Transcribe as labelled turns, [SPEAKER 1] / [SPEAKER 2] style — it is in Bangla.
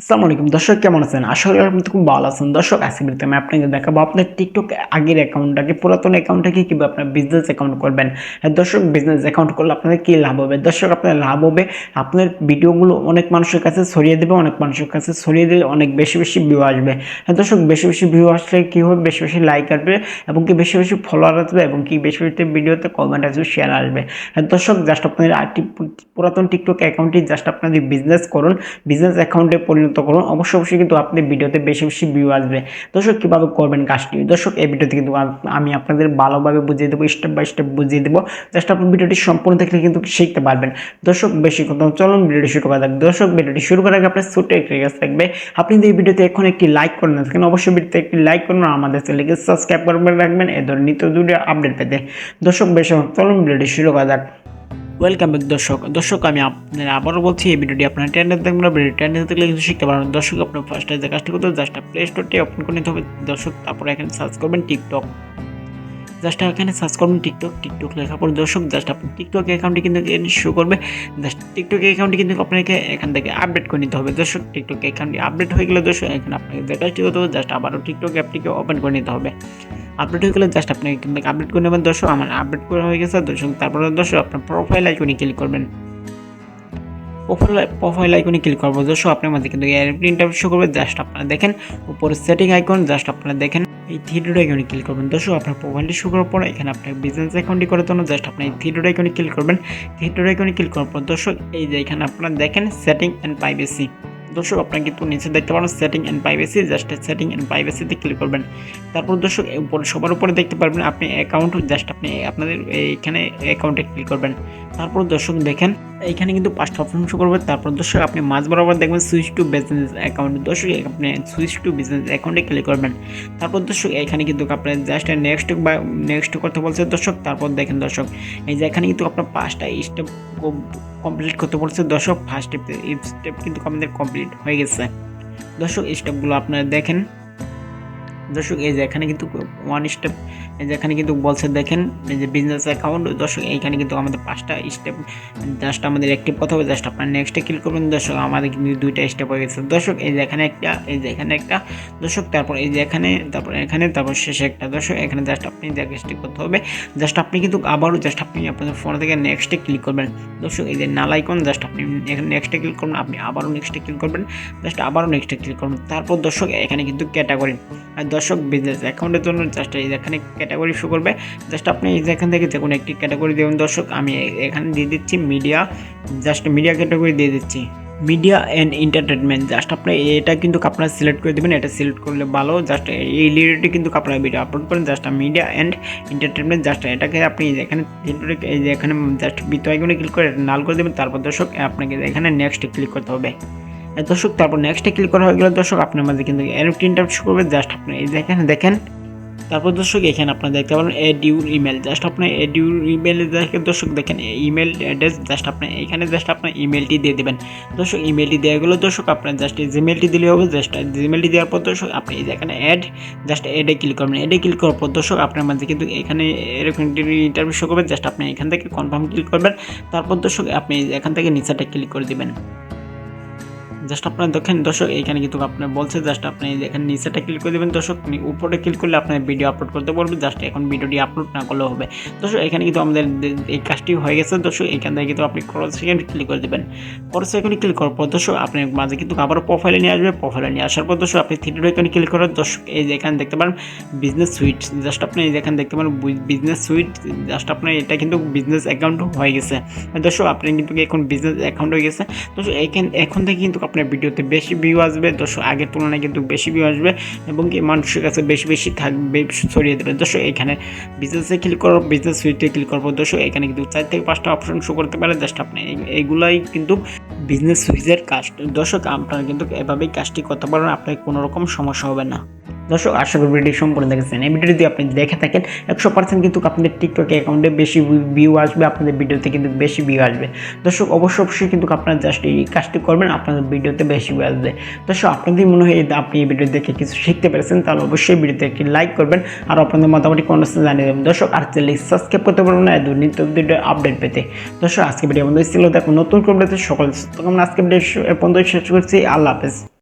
[SPEAKER 1] আসসালামু আলাইকুম। দর্শক কেমন আছেন? আশা করি আপনি খুব ভালো আছেন। দর্শক আজকে ভিডিওতে আমি আপনাকে দেখাবো আপনার টিকটক আগের অ্যাকাউন্টটাকে পুরাতন অ্যাকাউন্টটাকে কীভাবে আপনার বিজনেস অ্যাকাউন্ট করবেন। হ্যাঁ, দর্শক বিজনেস অ্যাকাউন্ট করলে আপনাদের কী লাভ হবে? দর্শক আপনার লাভ হবে আপনার ভিডিওগুলো অনেক মানুষের কাছে ছড়িয়ে দেবে অনেক মানুষের কাছে ছড়িয়ে দিলে অনেক বেশি বেশি ভিউ আসবে। হ্যাঁ দর্শক বেশি বেশি ভিউ আসলে কী হবে? বেশি বেশি লাইক আসবে এবং কি বেশি বেশি ফলোয়ার আসবে এবং কি বেশি বেশি ভিডিওতে কমেন্ট আসবে শেয়ার আসবে। হ্যাঁ দর্শক জাস্ট আপনাদের পুরাতন টিকটক অ্যাকাউন্টটি জাস্ট আপনাদের বিজনেস করুন। বিজনেস অ্যাকাউন্টে পরিণত করুন অবশ্যই অবশ্যই কিন্তু আপনি ভিডিওতে বেশি বেশি ভিউ আসবে। দর্শক, কীভাবে করবেন কাজটি? দর্শক, এই ভিডিওতে কিন্তু আমি আপনাদের ভালোভাবে বুঝিয়ে দেবো স্টেপ বাই স্টেপ বুঝিয়ে দেবো। জাস্ট আপনি ভিডিওটি সম্পূর্ণ দেখলে কিন্তু শিখতে পারবেন। দর্শক, বেশি কথা চলুন ভিডিওটি শুরু করা যাক। দর্শক, ভিডিওটি শুরু করার আগে আপনার ছোট্ট একটি রিকোয়েস্ট থাকবে। আপনি যদি এই ভিডিওতে এখন একটি লাইক করে না থাকেন, অবশ্যই ভিডিওতে একটি লাইক করুন আমাদের চ্যানেলকে সাবস্ক্রাইব করবেন রাখবেন। এই ধরনের নিত্য ভিডিও আপডেট পেতে। দর্শক, বেশি চলুন ভিডিওটি শুরু করা যাক। ওয়েলকাম ব্যাক দর্শক। দর্শক, আমি আপনার আবারও বলছি, এই ভিডিওটি আপনার ট্রেন্ডে দেখবেন না ভিডিও ট্রেন্ডে দেখলে কিন্তু শিখতে পারেন দর্শক, আপনার ফার্স্ট যে কাজটি করতে জাস্ট প্লে স্টোরটি ওপেন করে নিতে হবে। দর্শক, তারপরে এখানে সার্চ করবেন টিকটক জাস্ট এখানে সার্চ করবেন টিকটক টিকটক লেখা পর দর্শক, জাস্ট আপনার টিকটক অ্যাকাউন্টটি কিন্তু শো করবে। জাস্ট টিকটক অ্যাকাউন্টটি কিন্তু আপনাকে এখান থেকে আপডেট করে নিতে হবে। দর্শক টিকটক অ্যাকাউন্টটি আপডেট হয়ে গেলে দর্শক, এখানে আপনাকে যে কাজটি করতে হবে, জাস্ট আবারও টিকটক অ্যাপটিকে ওপেন করে নিতে হবে। আপডেট হয়ে গেলে জাস্ট আপনি এখান থেকে আপডেট করে নেবেন দর্শক। আমার আপডেট করা হয়ে গেছে, দর্শক, তারপরে দর্শক আপনার প্রোফাইল আইকনে ক্লিক করবেন। প্রোফাইল প্রোফাইল আইকনে ক্লিক করব দর্শক, আপনার মধ্যে কিন্তু ইন্টারভিউ শো করবে। জাস্ট আপনারা দেখেন, উপরে সেটিং আইকন জাস্ট আপনারা দেখেন। এই থ্রিডোর আইকনে ক্লিক করবেন। দর্শক আপনার প্রোফাইলটি শো করার পর এখানে আপনার বিজনেস অ্যাকাউন্টটি করার জন্য জাস্ট আপনি এই থ্রিডোর আইকনে ক্লিক করবেন। থ্রিডোর আইকনে ক্লিক করার পর দর্শক এই যে এখানে আপনারা দেখেন সেটিং অ্যান্ড প্রাইভেসি দর্শক আপনারা কিন্তু নিচে দেখতে পারেন setting and privacy just setting and প্রাইভেসিতে click করবেন। তারপর দর্শক উপরে, সবার উপরে দেখতে পারবেন আপনি অ্যাকাউন্ট জাস্ট আপনি আপনাদের এইখানে অ্যাকাউন্টে ক্লিক করবেন। তারপর দর্শক দেখেন এইখানে কিন্তু পাঁচটা অপশন শো করবে। তারপর দর্শক, আপনি মাঝ বরাবর দেখবেন সুইচ টু বিজনেস অ্যাকাউন্ট দর্শক, আপনি সুইচ টু বিজনেস অ্যাকাউন্টে ক্লিক করবেন। তারপর দর্শক এখানে কিন্তু আপনার জাস্ট নেক্সট বা নেক্সট করতে বলছে দর্শক। তারপর দেখেন দর্শক, এই যে এখানে কিন্তু আপনার পাঁচটা স্টেপ কমপ্লিট করতে বলছে দর্শক। ফার্স্ট স্টেপ স্টেপ কিন্তু আমাদের কমপ্লিট হয়ে গেছে। দর্শক স্টেপগুলো আপনারা দেখেন। দর্শক, এই যে এখানে কিন্তু ওয়ান স্টেপ এই যে এখানে কিন্তু বলছে, দেখেন, এই যে বিজনেস অ্যাকাউন্ট দর্শক, এইখানে কিন্তু আমাদের পাঁচটা স্টেপ জাস্ট আমাদের অ্যাক্টিভ কথা হবে জাস্ট আপনার নেক্সটে ক্লিক করবেন, দর্শক, আমাদের কিন্তু দুইটা স্টেপ হয়ে গেছে। দর্শক, এই যে এখানে একটা, এই যে এখানে একটা, দর্শক, তারপর এই যে এখানে, তারপর এখানে, তারপর শেষে একটা, দর্শক, এখানে জাস্ট আপনি নেক্সটে করতে হবে। জাস্ট আপনি কিন্তু আবারও জাস্ট আপনি আপনাদের ফোন থেকে নেক্সটে ক্লিক করবেন। দর্শক, এই যে নাল আইকন জাস্ট আপনি এখানে নেক্সটে ক্লিক করবেন, আপনি আবারও নেক্সটে ক্লিক করবেন জাস্ট আবারও নেক্সটে ক্লিক করবেন। তারপর দর্শক, এখানে কিন্তু ক্যাটাগরি আর দর্শক বিজনেস অ্যাকাউন্টের জন্য জাস্ট এই এখানে ক্যাটাগরি শো করবে জাস্ট আপনি এখান থেকে যে কোনো একটি ক্যাটাগরি দেবেন দর্শক, আমি এখানে দিয়ে দিচ্ছি মিডিয়া জাস্ট মিডিয়া ক্যাটাগরি দিয়ে দিচ্ছি। মিডিয়া অ্যান্ড এন্টারটেনমেন্ট জাস্ট আপনি এটা কিন্তু আপনারা সিলেক্ট করে দেবেন, এটা সিলেক্ট করলে ভালো জাস্ট এই রিলেটেড কিন্তু আপনারা ভিডিও আপলোড করেন just media and entertainment just এটাকে আপনি এখানে এখানে জাস্ট বিত ক্লিক করে নাল করে দেবেন, তারপর দর্শক আপনাকে এখানে নেক্সট ক্লিক করতে হবে। দর্শক, তারপর নেক্সটে ক্লিক করা হয়ে গেলে দর্শক, আপনার মাঝে কিন্তু এরকম ইন্টারভিউ করবে। জাস্ট আপনি এই দেখেন দেখেন, তারপর দর্শক এখানে আপনারা দেখতে পারেন এড ইউর ইমেল জাস্ট আপনার এড ইউর ইমেল দর্শক দেখেন ইমেল অ্যাড্রেস জাস্ট আপনি এখানে জাস্ট আপনার ইমেলটি দিয়ে দেবেন। দর্শক ইমেলটি দেওয়া গেলো দর্শক, আপনার জাস্ট জিমেলটি দিলে হবে। জাস্ট জিমেলটি দেওয়ার পর দর্শক, আপনি এই এখানে অ্যাড জাস্ট এডে ক্লিক করবেন। এডে ক্লিক করার পর দর্শক, আপনার মাঝে কিন্তু এখানে এরকম ইন্টারভিউ শো করবেন জাস্ট আপনি এখান থেকে কনফার্ম ক্লিক করবেন। তারপর দর্শক, আপনি এখান থেকে নিচেটা ক্লিক করে দিবেন। জাস্ট আপনার দেখেন, দর্শক, এইখানে কিন্তু আপনার বলছে জাস্ট আপনি এখানে নিচেটা ক্লিক করে দেবেন। দর্শক, আপনি উপরে ক্লিক করলে আপনার ভিডিও আপলোড করতে পারবে। জাস্ট এখন ভিডিওটি আপলোড না করলেও হবে। দর্শক, এখানে কিন্তু আমাদের এই কাজটি হয়ে গেছে। দর্শক, এখান থেকে কিন্তু আপনি ক্রস সেকেন্ড ক্লিক করে দেবেন। ক্রস সেকেন্ড ক্লিক করার পর, দর্শক, আপনার মাঝে কিন্তু আবার প্রোফাইলে নিয়ে আসবে। প্রোফাইলে নিয়ে আসার পর, দর্শক, আপনি থ্রি এখানে ক্লিক করার দর্শক, এই যে এখানে দেখতে পারেন বিজনেস সুইট জাস্ট আপনি এই যে এখানে দেখতে পারেন বিজনেস সুইট জাস্ট আপনার এটা কিন্তু বিজনেস অ্যাকাউন্ট হয়ে গেছে। দর্শক আপনি কিন্তু এখন বিজনেস অ্যাকাউন্ট হয়ে গেছে। দর্শক, এখান এখন থেকে কিন্তু আপনার ভিডিওতে বেশি ভিউ আসবে দর্শক আগের তুলনায় কিন্তু বেশি ভিউ আসবে এবং কি মানুষের কাছে বেশি বেশি থাকবে ছড়িয়ে দেবে। দর্শক এখানে বিজনেসে ক্লিক করো বিজনেস সুইটে ক্লিক করব। দর্শক এখানে কিন্তু চার থেকে পাঁচটা অপশন শো করতে পারে। জাস্ট আপনি এগুলাই কিন্তু বিজনেস সুইচের কাজ। দর্শক, আপনারা কিন্তু এভাবেই কাজটি করতে পারেন আপনার কোনো রকম সমস্যা হবে না। দর্শক, আশা করি ভিডিও সম্পূর্ণ দেখেছেন। এই ভিডিও যদি আপনি দেখে থাকেন, একশো পার্সেন্ট কিন্তু আপনাদের টিকটক অ্যাকাউন্টে বেশি ভিউ আসবে, আপনাদের ভিডিওতে কিন্তু বেশি ভিউ আসবে। দর্শক, অবশ্যই অবশ্যই কিন্তু আপনারা জাস্ট এই কাজটি করবেন, আপনাদের ভিডিওতে বেশি ভিউ আসবে। দর্শক, আপনাদের মনে হয় আপনি এই ভিডিও দেখে কিছু শিখতে পেরেছেন, তাহলে অবশ্যই ভিডিওতে একটি লাইক করবেন আর আপনাদের মতামত কমেন্টস জানিয়ে দেবেন। দর্শক, আর চ্যানেল সাবস্ক্রাইব করতে পারবেন না নিত্য ভিডিও আপডেট পেতে। দর্শক আজকে ভিডিও আমাদের ছিল দেখো নতুন করবে সকল আজকে ভিডিও পর্যন্ত শেষ করছি, আল্লাহ হাফেজ।